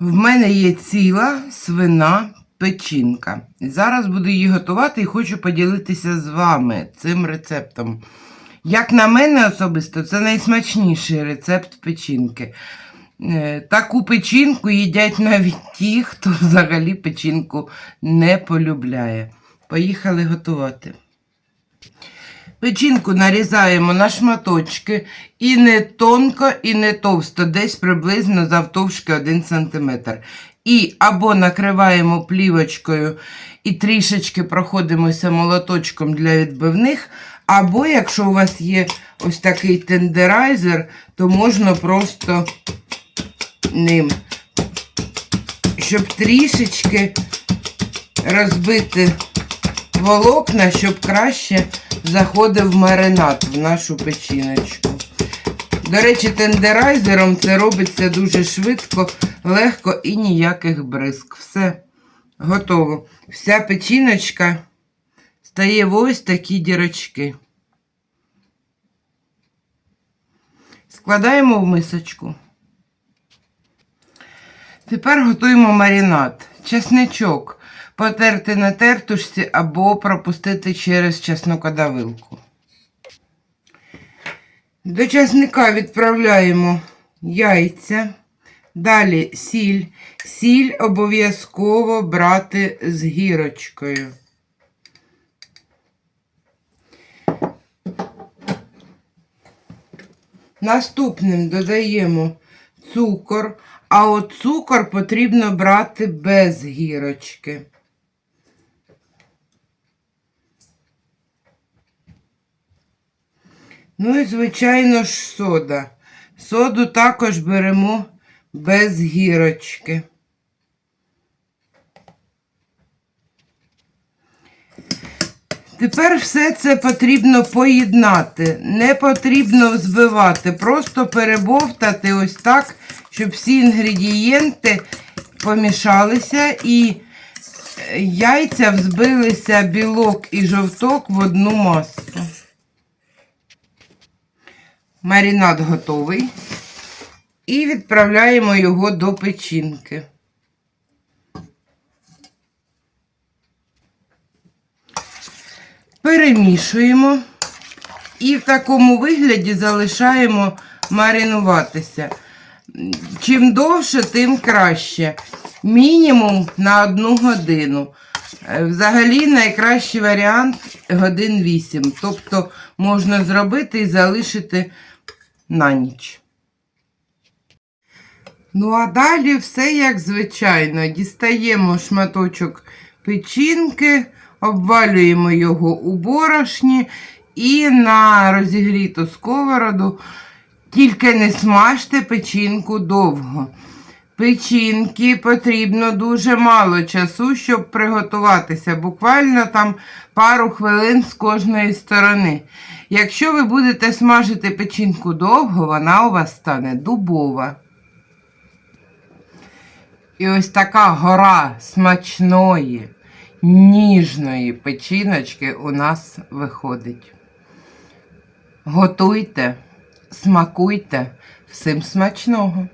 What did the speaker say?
В мене є ціла свина печінка. Зараз буду її готувати і хочу поділитися з вами цим рецептом. Як на мене особисто, це найсмачніший рецепт печінки. Е, Таку печінку їдять навіть ті, хто взагалі печінку не полюбляє. Поїхали готувати. Печінку нарізаємо на шматочки і не тонко, і не товсто, десь приблизно завтовшки 1 см. І або накриваємо плівочкою і трішечки проходимося молоточком для відбивних, або якщо у вас є ось такий тендерайзер, то можна просто ним, щоб трішечки розбити волокна, щоб краще заходив маринад в нашу печіночку. До речі, тендерайзером це робиться дуже швидко, легко і ніяких бризк. Все готово. Вся печіночка стає в ось такі дірочки. Складаємо в мисочку. Тепер готуємо маринад. Чесничок потерти на тертушці або пропустити через чеснокодавилку. До часника відправляємо яйця. Далі сіль. Сіль обов'язково брати з гірочкою. Наступним додаємо цукор, а от цукор потрібно брати без гірочки. Ну і, звичайно ж, сода. Соду також беремо без гірочки. Тепер все це потрібно поєднати. Не потрібно збивати, просто перебовтати ось так, щоб всі інгредієнти помішалися і е, яйця взбилися білок і жовток в одну масу. Маринад готовий. І відправляємо його до печінки. Перемішуємо і в такому вигляді залишаємо маринуватися. Чим довше, тим краще. Мінімум на одну годину. Е, Взагалі найкращий варіант годин 8. Тобто можна зробити і залишити на ніч. Ну, а далі все як звичайно. Дістаємо шматочок печінки, обвалюємо його у борошні і на розігріту сковороду. Тільки не смажте печінку довго. Печінки потрібно дуже мало часу, щоб приготуватися. Буквально там пару хвилин з кожної сторони. Якщо ви будете смажити печінку довго, вона у вас стане дубова. І ось така гора смачної, ніжної печіночки у нас виходить. Готуйте, смакуйте, всім смачного!